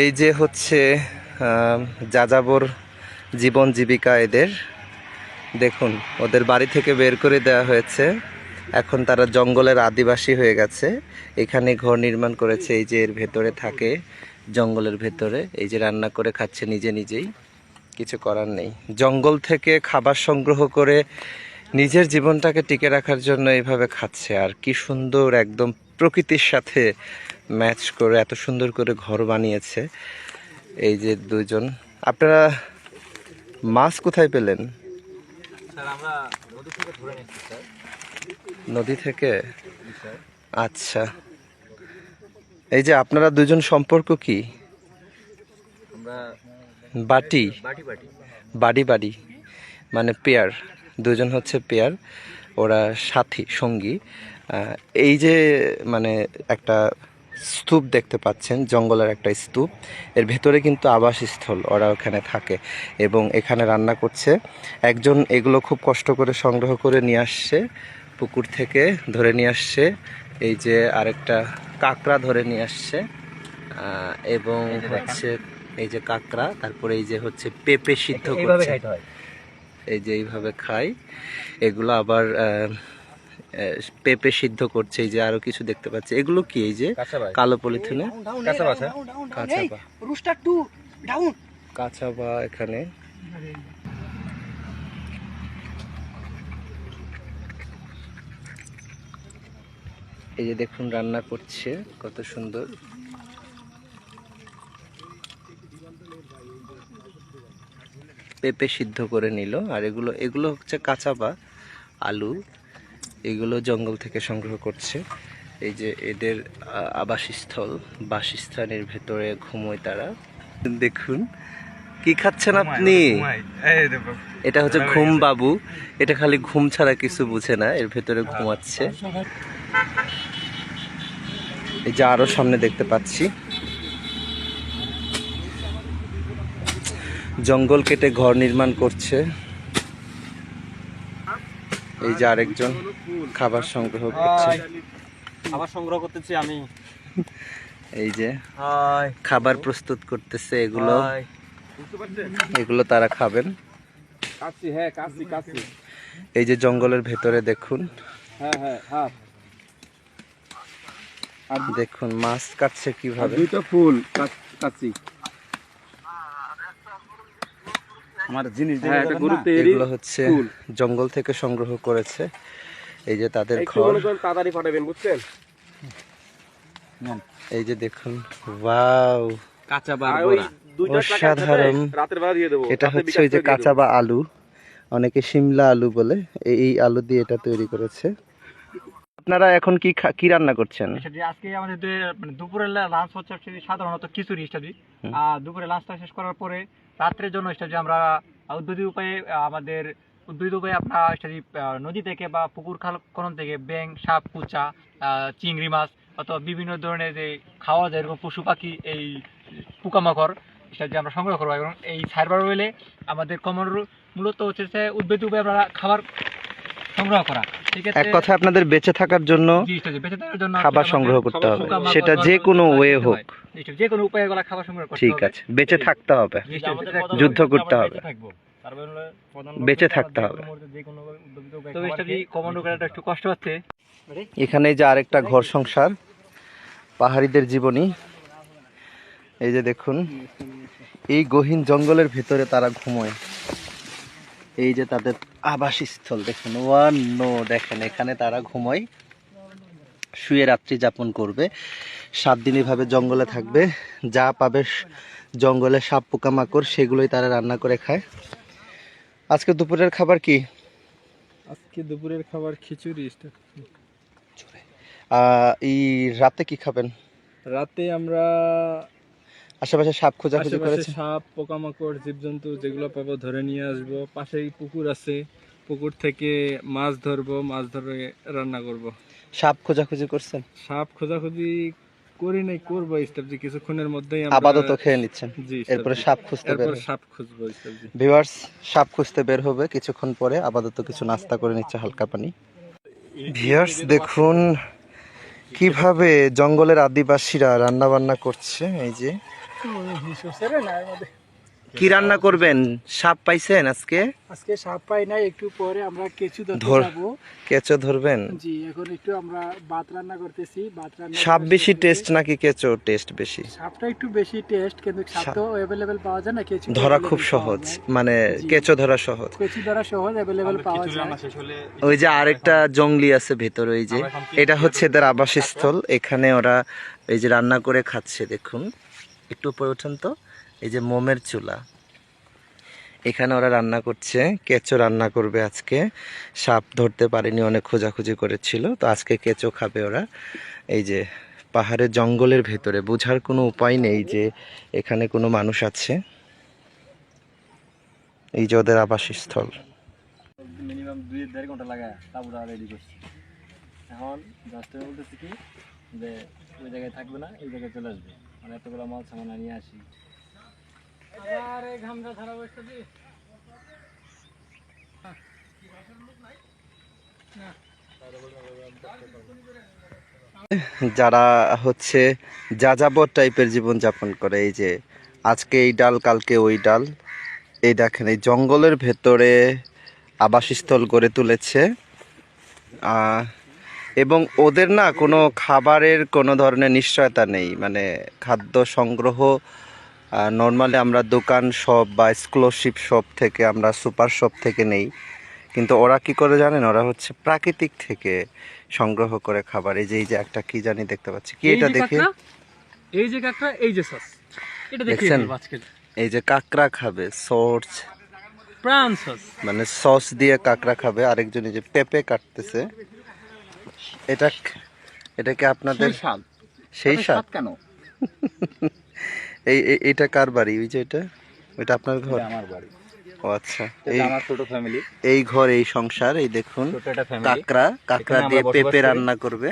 এই যে হচ্ছে যাযাবর জীবন জীবিকা এদের। দেখুন, ওদের বাড়ি থেকে বের করে দেওয়া হয়েছে। এখন তারা জঙ্গলের আদিবাসী হয়ে গেছে। এখানে ঘর নির্মাণ করেছে, এই যে এর ভেতরে থাকে, জঙ্গলের ভেতরে। এই যে রান্না করে খাচ্ছে নিজে নিজেই। কিছু করার নেই। জঙ্গল থেকে খাবার সংগ্রহ করে নিজের জীবনটাকে টিকে রাখার জন্য এইভাবে খাচ্ছে। আর কি সুন্দর একদম প্রকৃতির সাথে ম্যাচ করে এত সুন্দর করে ঘর বানিয়েছে। এই যে দুজন আপনারা মাছ কোথায় পেলেন? নদী থেকে আচ্ছা। এই যে আপনারা দুজন সম্পর্ক কি? বাটি? বাড়ি বাড়ি। মানে পেয়ার। দুজন হচ্ছে পেয়ার ওরা সাথী সঙ্গী। এই যে মানে একটা স্তূপ দেখতে পাচ্ছেন জঙ্গলের একটা স্তূপ। এর ভেতরে কিন্তু আবাসস্থল ওরা ওখানে থাকে এবং এখানে রান্না করছে। একজন এগুলো খুব কষ্ট করে সংগ্রহ করে নিয়ে আসছে পুকুর থেকে ধরে নিয়ে আসছে। এই যে আরেকটা কাঁকড়া ধরে নিয়ে আসছে এবং হচ্ছে এই যে কাঁকড়া তারপরে এই যে হচ্ছে পেঁপে সিদ্ধ করছে। এই যে এইভাবে খাই। এগুলো আবার পেঁপে সিদ্ধ করছে এই যে আরও কিছু দেখতে পাচ্ছি। এগুলো কি এই যে কালো পলিথিনে? কাঁচা বা এখানে। এই যে দেখুন রান্না করছে কত সুন্দর। পেঁপে সিদ্ধ করে নিল আর এগুলো এগুলো হচ্ছে কাঁচা বা আলু। এগুলো জঙ্গল থেকে সংগ্রহ করছে। এই যে এদের আবাসস্থল বাসস্থানের ভেতরে ঘুমোয় তারা। দেখুন কি খাচ্ছেন আপনি? এটা হচ্ছে ঘুম বাবু। এটা খালি ঘুম ছাড়া কিছু বুঝে না এর ভেতরে ঘুমাচ্ছে। এই যে আরও সামনে দেখতে পাচ্ছি। জঙ্গল কেটে ঘর নির্মাণ করছে। এই যে আরেকজন খাবার সংগ্রহ করছে। খাবার সংগ্রহ করতেছি আমি। এই যে খাবার প্রস্তুত করতেছে এগুলো। এগুলো তারা খাবেন। হ্যাঁ এই যে জঙ্গলের ভেতরে দেখুন। হ্যাঁ হ্যাঁ হ্যাঁ দেখুন মাছ কাটছে কীভাবে। দুইটা ফুল কাছি আমার জিনিস হ্যাঁ, এগুলো হচ্ছে জঙ্গল থেকে সংগ্রহ করেছে। এই যে তাদের ঘর। তাড়াতাড়ি পাঠাবেন বুঝছেন? এই যে দেখুন ওয়াও। কাঁচা অসাধারণ। রাতের বেলা দিয়ে দেবো। এটা হচ্ছে ওই যে কাঁচা বা আলু। অনেকে শিমলা আলু বলে। এই এই আলু দিয়ে এটা তৈরি করেছে। আপনারা এখন কি কি রান্না করছেন? আজকে আমাদের মানে দুপুরের লাঞ্চ হচ্ছে সাধারণত খিচুড়ি ইত্যাদি। আর দুপুরে লাঞ্চটা শেষ করার পরে রাত্রের জন্য ইত্যাদি আমরা উদ্ভিদ উপায়ে আমাদের উদ্ভিদ উপায়ে আপনার আহ, নদী থেকে বা পুকুর খাল খনন থেকে ব্যাং সাপ কুচা চিংড়ি মাছ অথবা বিভিন্ন ধরনের যে খাওয়া যায় এরকম পশু পাখি এই পোকামাকড় ইত্যাদি আমরা সংগ্রহ করব। এবং এই সাইবার ওয়েলে আমাদের কমন মূলত হচ্ছে যে উদ্ভিদ উপায়ে আমরা খাবার সংগ্রহ করা। এক কথায় আপনাদের বেঁচে থাকার জন্য জিনিসটা যে বেঁচে থাকার জন্য খাবার সংগ্রহ করতে হবে। সেটা যে কোনো ওয়ে হোক। যে কোনো উপায়ে গলা খাবার সংগ্রহ করতে ঠিক আছে বেঁচে থাকতে হবে। নিশ্চয়ই, বেঁচে থাকতে যুদ্ধ করতে হবে। বেঁচে থাকতে হবে। তবে সেটা কমান্ডো করাটা একটু কষ্ট হচ্ছে। এখানে যে আরেকটা ঘর সংসার পাহাড়িদের জীবনী। এই যে দেখুন এই গহীন জঙ্গলের ভেতরে তারা ঘুমোয়। এই যে তাদের আবাসস্থল দেখুন ওয়ান নো দেখেন এখানে তারা ঘুমোয় শুয়ে রাত্রি যাপন করবে সাত দিন এভাবে জঙ্গলে থাকবে যা পাবে জঙ্গলে সাপ পোকামাকড় সেগুলোই তারা রান্না করে খায়। আজকে দুপুরের খাবার কি? আজকে দুপুরের খাবার খিচুড়ি আহ, এই রাতে কি খাবেন? রাতে আমরা আশেপাশে সাপ খোঁজাখুঁজি করেছে? সাপ পোকামাকড় জীবজন্তু যেগুলো পাবো ধরে নিয়ে আসব। পাশেই পুকুর আছে। পুকুর থেকে মাছ ধরবো মাছ ধরে রান্না করব। সাপ খোঁজাখুঁজি করছেন? সাপ খোঁজাখুঁজি করি নাই করব ইস্তাবজি কিছুক্ষণের মধ্যেই আমরা- আপাতত খেয়ে নিচ্ছেন। জি এরপরে সাপ খুঁজতে বের এরপর সাপ খুঁজবো ইস্তাবজি ভিউয়ার্স সাপ খুঁজতে বের হবে কিছুক্ষণ পরে। আপাতত কিছু নাস্তা করে নিচ্ছে হালকা পানি। ভিউয়ার্স দেখুন কীভাবে জঙ্গলের আদিবাসীরা রান্না বান্না করছে। এই যে কি রান্না করবেন? সাপ পাইছেন আজকে? আজকে সাপ পাই নাই একটু পরে আমরা কেঁচু ধরতে ধর- কেঁচো ধরবেন? জি এখন একটু আমরা ভাত রান্না করতেছি ভাত রান্না সাপ বেশি টেস্ট নাকি কেঁচো টেস্ট বেশি? সাপটা একটু বেশি টেস্ট কিন্তু সাপ তো অ্যাভেলেবেল পাওয়া যায় না কেঁচু ধরা খুব সহজ মানে কেঁচো ধরা সহজ। কেঁচু ধরা সহজ অ্যাভেলেবেল পাওয়া যায়। ওই যে আরেকটা জঙ্গলি আছে ভেতরে ওই যে এটা হচ্ছে এদের আবাসস্থল। এখানে ওরা এই যে রান্না করে খাচ্ছে দেখুন। একটু উপরে উঠেন তো। এই যে মোমের চুলা। এখানে ওরা রান্না করছে, কেঁচো রান্না করবে আজকে। সাপ ধরতে পারেনি, অনেক খোঁজাখুঁজি করেছিল। তো আজকে কেঁচো খাবে ওরা। এই যে পাহাড়ের জঙ্গলের ভেতরে, বোঝার কোনো উপায় নেই যে এখানে কোনো মানুষ আছে। এই যে ওদের আবাসস্থল। এখন বলতেছি কি, যে ওই জায়গায় থাকবে না, এই জায়গায় চলে আসবে। মানে এতগুলো মাল সামান নিয়ে আসি। আরে ঘামটা ছাড়া বসতে দি। যারা হচ্ছে যাযাবর টাইপের জীবন যাপন করে এই যে আজকে এই ডাল কালকে ওই ডাল এই দেখেন এই জঙ্গলের ভেতরে আবাসস্থল গড়ে তুলেছে। আহ, এবং ওদের না কোনো খাবারের কোনো ধরনের নিশ্চয়তা নেই। মানে খাদ্য সংগ্রহ নর্মালি আমরা দোকান শপ বা স্কলারশিপ শপ থেকে আমরা সুপার শপ থেকে নেই। কিন্তু ওরা কি করে জানেন? ওরা হচ্ছে প্রাকৃতিক থেকে সংগ্রহ করে খাবার। এই যে এই যে একটা কি জানি দেখতে পাচ্ছি। কি এটা দেখে? এই যে কাকড়া এই যে সস। এটা দেখে দেখছেন? এই যে কাঁকড়া খাবে সর্স প্রাণ সস। মানে সস দিয়ে কাঁকড়া খাবে। আরেকজন এই যে পেঁপে কাটতেছে। এটা এটা কি আপনাদের সেই স্বাদ। কেন? এই এটা কার বাড়ি? ওই যে এটা? এটা আপনার ঘর? আমার বাড়ি। ও আচ্ছা। এই আমার ছোট ফ্যামিলি এই ঘর এই সংসার এই দেখুন। কাঁকড়া কাঁকড়া দিয়ে পেঁপে রান্না করবে।